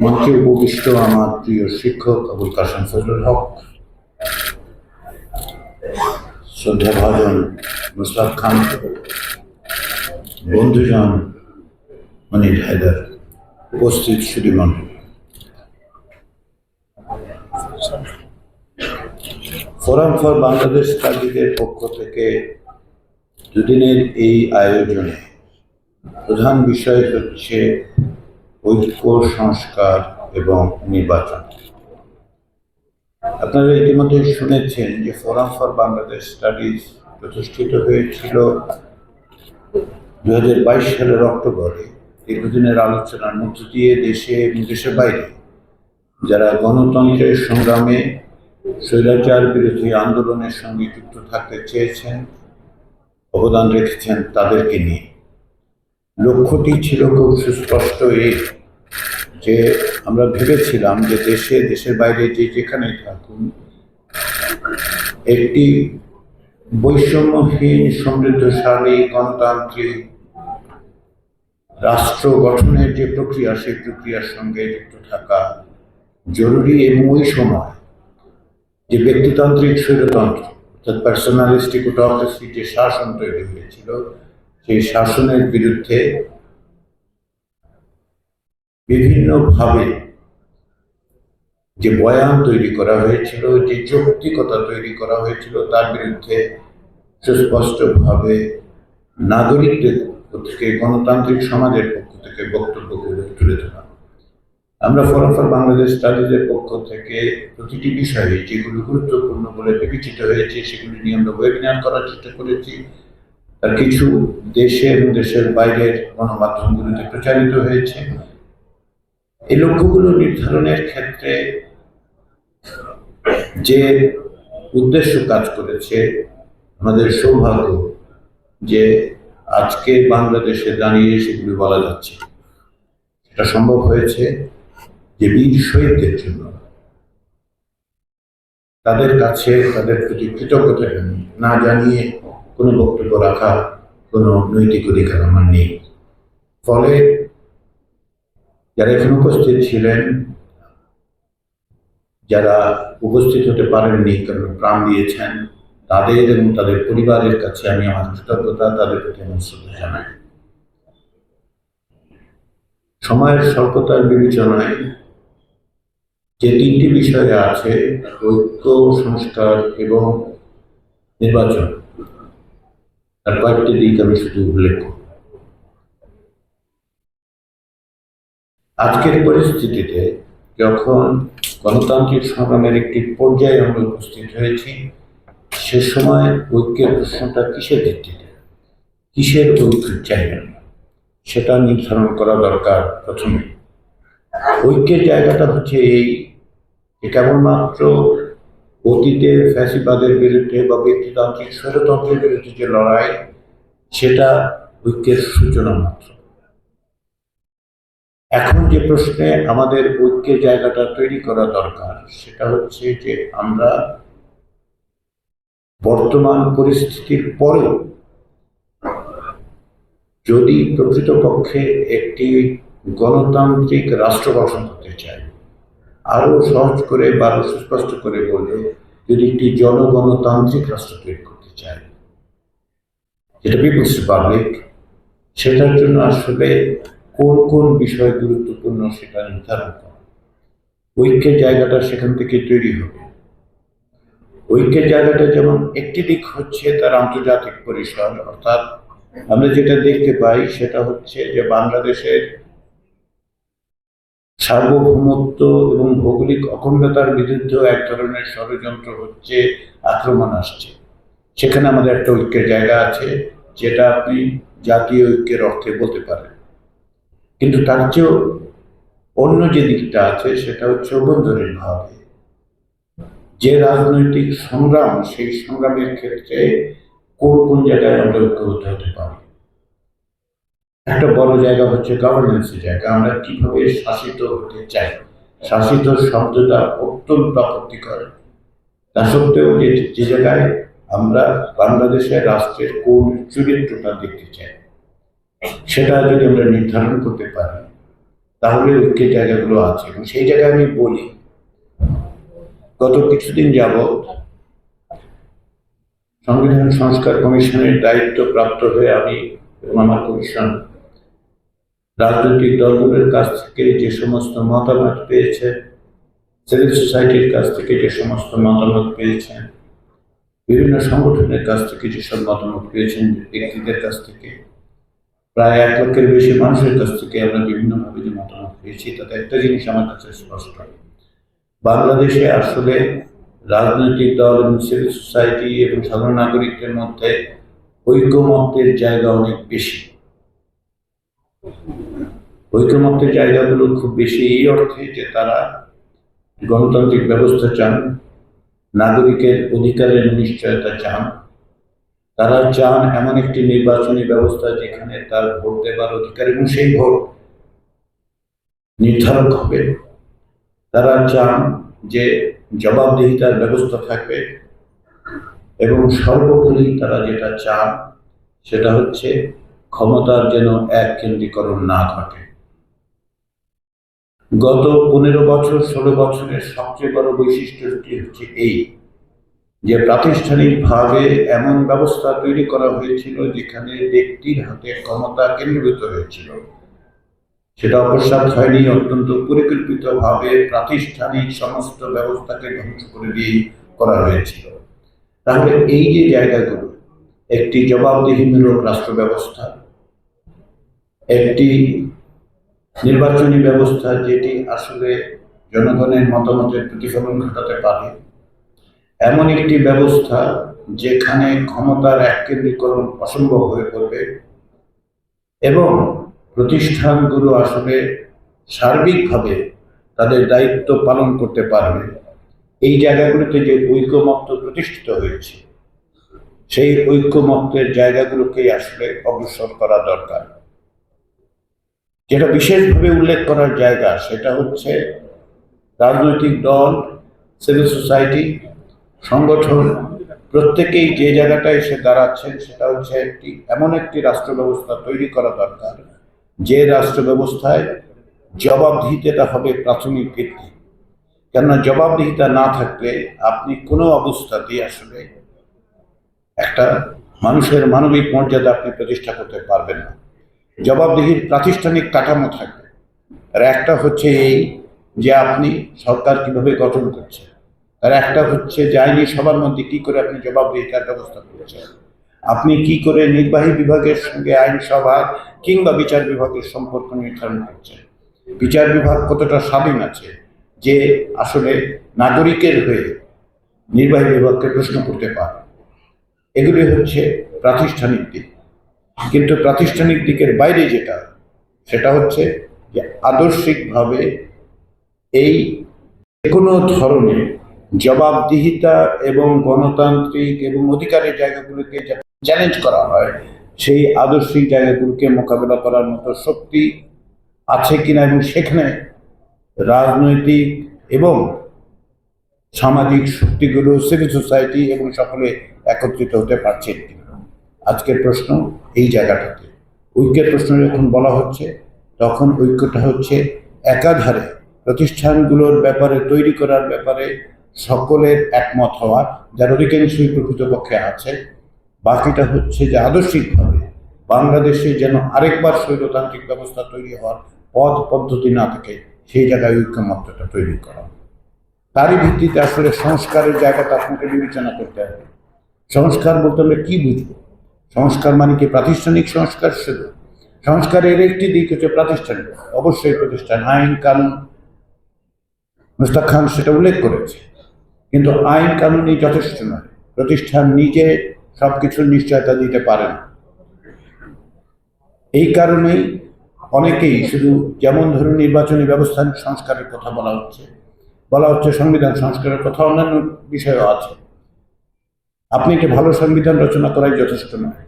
মঞ্চে উপবিষ্ট আমার প্রিয় শিক্ষক আবুল কাসেম ফজলুল হক শ্রদ্ধা ভাজন মুসলাদ খান, বন্ধুজন মনির হায়দার উপস্থিত সুদীমণ্ডল ফোরাম ফর বাংলাদেশ স্টাডিজের পক্ষ থেকে দুদিনের এই আয়োজনে প্রধান বিষয় হচ্ছে ঐক্য, সংস্কার এবং নির্বাচন। আপনারা ইতিমধ্যে শুনেছেন যে ফোরাম ফর বাংলাদেশ স্টাডিজ প্রতিষ্ঠিত হয়েছিল দু হাজার বাইশ সালের অক্টোবরে। দীর্ঘদিনের আলোচনার মধ্য দিয়ে দেশে এবং দেশের বাইরে যারা গণতন্ত্রের সংগ্রামে স্বৈরাচার বিরোধী আন্দোলনের সঙ্গে যুক্ত থাকতে চেয়েছেন, অবদান রেখেছেন তাদেরকে নিয়ে। লক্ষ্যটি ছিল খুব সুস্পষ্ট এই যে আমরা ভেবেছিলাম যে দেশে, দেশের বাইরে যে যেখানে থাকুন, একটি বৈষম্যহীন, সমৃদ্ধশালী, গণতান্ত্রিক রাষ্ট্র গঠনের যে প্রক্রিয়া সেই প্রক্রিয়ার সঙ্গে যুক্ত থাকা জরুরি এবং ওই সময় যে ব্যক্তিতান্ত্রিক স্বৈরতন্ত্র, অর্থাৎ পার্সোনালিস্টিক অটোক্রেসি যে শাসন তৈরি হয়েছিল, সেই শাসনের বিরুদ্ধে বিভিন্নভাবে যে বয়ান তৈরি করা হয়েছিল, যে যৌক্তিকতা তৈরি করা হয়েছিল, তার বিরুদ্ধে সুস্পষ্টভাবে নাগরিকদের থেকে, গণতান্ত্রিক সমাজের পক্ষ থেকে বক্তব্য করে তুলে ধরা। আমরা ফোরাম বাংলাদেশ স্টাডিজের পক্ষ থেকে প্রতিটি বিষয়ে যেগুলো গুরুত্বপূর্ণ বলে বিবেচিত হয়েছে, সেগুলি নিয়ে আমরা ওয়েবিনার করার চেষ্টা করেছি। তার কিছু দেশে এবং দেশের বাইরের গণমাধ্যমগুলিতে প্রচারিত হয়েছে। এই লক্ষ্যগুলো নির্ধারণের ক্ষেত্রে যে উদ্দেশ্য কাজ করেছে, আমাদের সৌভাগ্য যে আজকে বাংলাদেশে দাঁড়িয়ে সেগুলি বলা যাচ্ছে। এটা সম্ভব হয়েছে যে বীর শহীদদের জন্য। তাদের কাছে তাদের প্রতি কৃতজ্ঞতা না জানিয়ে কোনো বক্তব্য রাখা কোনো নৈতিক অধিকার আমার নেই। ফলে যারা এখানে উপস্থিত ছিলেন, যারা উপস্থিত হতে পারেননি, কারণ প্রাণ দিয়েছেন, তাদের এবং তাদের পরিবারের কাছে আমি আমার কৃতজ্ঞতা, তাদের প্রতি আমার শ্রদ্ধা জানাই। সময়ের স্বল্পতার বিবেচনায় যে তিনটি বিষয় আছে, ঐক্য, সংস্কার এবং নির্বাচন, তার কয়েকটি দিক আমি শুধু উল্লেখ আজকের পরিস্থিতিতে যখন গণতান্ত্রিক সংগ্রামের একটি পর্যায়ে আমরা উপস্থিত হয়েছি, সে সময় ঐক্যের প্রশ্নটা কিসের ভিত্তিতে? কিসের ঐক্য চাইবেন? সেটা নির্ধারণ করা দরকার প্রথমে। ঐক্যের জায়গাটা হচ্ছে এই যে কেবলমাত্র অতীতের ফ্যাসিবাদের বিরুদ্ধে বা ব্যক্তিতান্ত্রিক স্বৈরতন্ত্রের বিরুদ্ধে যে লড়াই, সেটা ঐক্যের সূচনা মাত্র। এখন যে প্রশ্নে আমাদের ঐক্যের জায়গাটা তৈরি করা দরকার, সেটা হচ্ছে যে আমরা বর্তমান পরিস্থিতির পরেও যদি প্রকৃতপক্ষে একটি গণতান্ত্রিক রাষ্ট্র গঠন করতে চাই আরও সহজ করে বা সুস্পষ্ট করে বললে, যদি একটি জনগণতান্ত্রিক রাষ্ট্র তৈরি করতে চাই যেটা পিপুলস রিপাবলিক সেটার জন্য আসলে কোন কোন বিষয় গুরুত্বপূর্ণ সেটা নির্ধারণ করা। ঐক্যের জায়গাটা সেখান থেকে তৈরি হবে। ঐক্যের জায়গাটা যেমন একটি দিক হচ্ছে তার আন্তর্জাতিক পরিসর, অর্থাৎ আমরা যেটা দেখতে পাই সেটা হচ্ছে যে বাংলাদেশের সার্বভৌমত্ব এবং ভৌগোলিক অখণ্ডতার বিরুদ্ধেও এক ধরনের ষড়যন্ত্র হচ্ছে, আক্রমণ আসছে। সেখানে আমাদের একটা ঐক্যের জায়গা আছে, যেটা আপনি জাতীয় ঐক্যের অর্থে বলতে পারেন। কিন্তু তার চেয়েও অন্য যে দিকটা আছে, সেটা হচ্ছে অভ্যন্তরীণ ভাবে। যে রাজনৈতিক সংগ্রাম, সেই সংগ্রামের ক্ষেত্রে কোন কোন জায়গায় আমরা ঐক্যবদ্ধ হতে পারি? একটা বড় জায়গা হচ্ছে গভর্নেন্সের জায়গা। আমরা কীভাবে শাসিত হতে চাই? শাসিত শব্দটা অত্যন্ত আপত্তিকর। তা সত্ত্বেও যে যে জায়গায় আমরা বাংলাদেশের রাষ্ট্রের কোন চরিত্রটা দেখতে চাই? সেটা যদি আমরা নির্ধারণ করতে পারি, তাহলে ঐক্যের জায়গাগুলো আছে, এবং সেই জায়গায় আমি বলি, গত কিছুদিন যাবৎ সংবিধান সংস্কার কমিশনের দায়িত্ব প্রাপ্ত হয়ে আমি এবং আমার কমিশন রাজনৈতিক দলগুলোর কাছ থেকে যে সমস্ত মতামত পেয়েছে, সিভিল সোসাইটির কাছ থেকে যে সমস্ত মতামত পেয়েছেন বিভিন্ন সংগঠনের কাছ থেকে যেসব মতামত পেয়েছেন ব্যক্তিদের কাছ থেকে প্রায় এক লক্ষের বেশি মানুষের কাছ থেকে আমরা বিভিন্নভাবে যে মতামত পেয়েছি, তাতে একটা জিনিস আমার কাছে স্পষ্ট। বাংলাদেশে আসলে রাজনৈতিক দল এবং সিভিল সোসাইটি এবং সাধারণ নাগরিকদের মধ্যে ঐক্যমত্যের জায়গা অনেক বেশি। ঐক্যমত্যের জায়গাগুলো খুব বেশি এই অর্থে যে তারা গণতান্ত্রিক ব্যবস্থা চান, নাগরিকের অধিকারের নিশ্চয়তা চান। তারা চান এমন একটি নির্বাচনী ব্যবস্থা যেখানে তার ভোট দেবার অধিকার এবং সেই ভোট নির্ধারক হবে। তারা চান যে জবাবদিহিতার ব্যবস্থা থাকবে এবং সর্বোপরি তারা যেটা চান সেটা হচ্ছে ক্ষমতার যেন এক কেন্দ্রীকরণ না ঘটে। গত পনেরো বছর, ষোলো বছরের সবচেয়ে বড় বৈশিষ্ট্যটি হচ্ছে এই। যে প্রাতিষ্ঠানিকভাবে এমন ব্যবস্থা তৈরি করা হয়েছিল যেখানে ব্যক্তির হাতে ক্ষমতা কেন্দ্রীভূত হয়েছিল। সেটা অপসাদ হয়নি, অত্যন্ত পরিকল্পিতভাবে প্রাতিষ্ঠানিক সমস্ত ব্যবস্থাকে ধ্বংস করে দিয়ে করা হয়েছিল। তাহলে এই যে জায়গাগুলো, একটি জবাবদিহিমূলক রাষ্ট্র ব্যবস্থা, একটি নির্বাচনী ব্যবস্থা যেটি আসলে জনগণের মতামতের প্রতিফলন ঘটাতে পারে এমন একটি ব্যবস্থা যেখানে ক্ষমতার এককেন্দ্রীকরণ অসম্ভব হয়ে পড়বে এবং প্রতিষ্ঠানগুলো আসলে সার্বিকভাবে তাদের দায়িত্ব পালন করতে পারবে। এই জায়গাগুলোতে যে ঐক্যমত্য প্রতিষ্ঠিত হয়েছে, সেই ঐক্যমত্যের জায়গাগুলোকে আসলে অগ্রসর করা দরকার। যেটা বিশেষভাবে উল্লেখ করার জায়গা, সেটা হচ্ছে রাজনৈতিক দল সিভিল সোসাইটি সংগঠন প্রত্যেকেই যে জায়গাটায় এসে দাঁড়াচ্ছেন সেটা হচ্ছে একটি, এমন একটি রাষ্ট্র ব্যবস্থা তৈরি করা দরকার, যে রাষ্ট্র ব্যবস্থায় জবাবদিহিতাটা হবে প্রাথমিক ভিত্তি। কেননা জবাবদিহিতা না থাকলে আপনি কোনো অবস্থাতেই আসলে একটা মানুষের মানবিক মর্যাদা আপনি প্রতিষ্ঠা করতে পারবেন না। জবাবদিহির প্রাতিষ্ঠানিক কাঠামো থাকবে। আর একটা হচ্ছে এই যে আপনি সরকার কীভাবে গঠন করছেন। আর একটা হচ্ছে যায়নি সবার মধ্যে কি করে আপনি জবাবদিহিতার ব্যবস্থা করেছেন? আপনি কি করে নির্বাহী বিভাগের সঙ্গে আইনসভা কিংবা বিচার বিভাগের সম্পর্ক নির্ধারণ করছেন? বিচার বিভাগ কতটা স্বাধীন আছে যে আসলে নাগরিকের হয়ে নির্বাহী বিভাগকে প্রশ্ন করতে পারে এগুলি হচ্ছে প্রাতিষ্ঠানিক দিক। কিন্তু প্রাতিষ্ঠানিক দিকের বাইরে যেটা, সেটা হচ্ছে যে আদর্শিকভাবে এই কোনো ধরনের জবাবদিহিতা এবং গণতান্ত্রিক এবং অধিকারের জায়গাগুলোকে চ্যালেঞ্জ করা হয়, সেই আদর্শিক জায়গাগুলোকে মোকাবেলা করার মতো শক্তি আছে কিনা এবং সেখানে রাজনৈতিক এবং সামাজিক শক্তিগুলো সিভিল সোসাইটি এবং সকলে একত্রিত হতে পারছে আজকের প্রশ্ন এই জায়গাটাতে। ঐক্যের প্রশ্ন যখন বলা হচ্ছে, তখন ঐক্যটা হচ্ছে একাধারে প্রতিষ্ঠানগুলোর ব্যাপারে, তৈরি করার ব্যাপারে সকলের একমত হওয়া যার অধিকাংশই প্রকৃতপক্ষে আছে। বাকিটা হচ্ছে যে আদর্শিকভাবে বাংলাদেশে যেন আরেকবার স্বৈরতান্ত্রিক ব্যবস্থা তৈরি হওয়ার পথ, পদ্ধতি না থাকে, সেই জায়গায় ঐক্যমত্যটা তৈরি করা। তারই ভিত্তিতে আসলে সংস্কারের জায়গাটা আপনাকে বিবেচনা করতে হবে। সংস্কার বলতে আমরা কি বুঝব? সংস্কার মানে কি প্রাতিষ্ঠানিক সংস্কার শুধু? সংস্কারের একটি দিক হচ্ছে প্রাতিষ্ঠানিক। অবশ্যই প্রতিষ্ঠান আইন, কানুন, মুস্তাক খান সেটা উল্লেখ করেছে। কিন্তু আইন কানুনই যথেষ্ট নয়। প্রতিষ্ঠান নিজে সব কিছুর নিশ্চয়তা দিতে পারে না। এই কারণেই অনেকেই শুধু যেমন ধরুন নির্বাচনী ব্যবস্থা সংস্কারের কথা বলা হচ্ছে বলা হচ্ছে সংবিধান সংস্কারের কথা, অন্যান্য বিষয়ও আছে। আপনি একটি ভালো সংবিধান রচনা করাই যথেষ্ট নয়।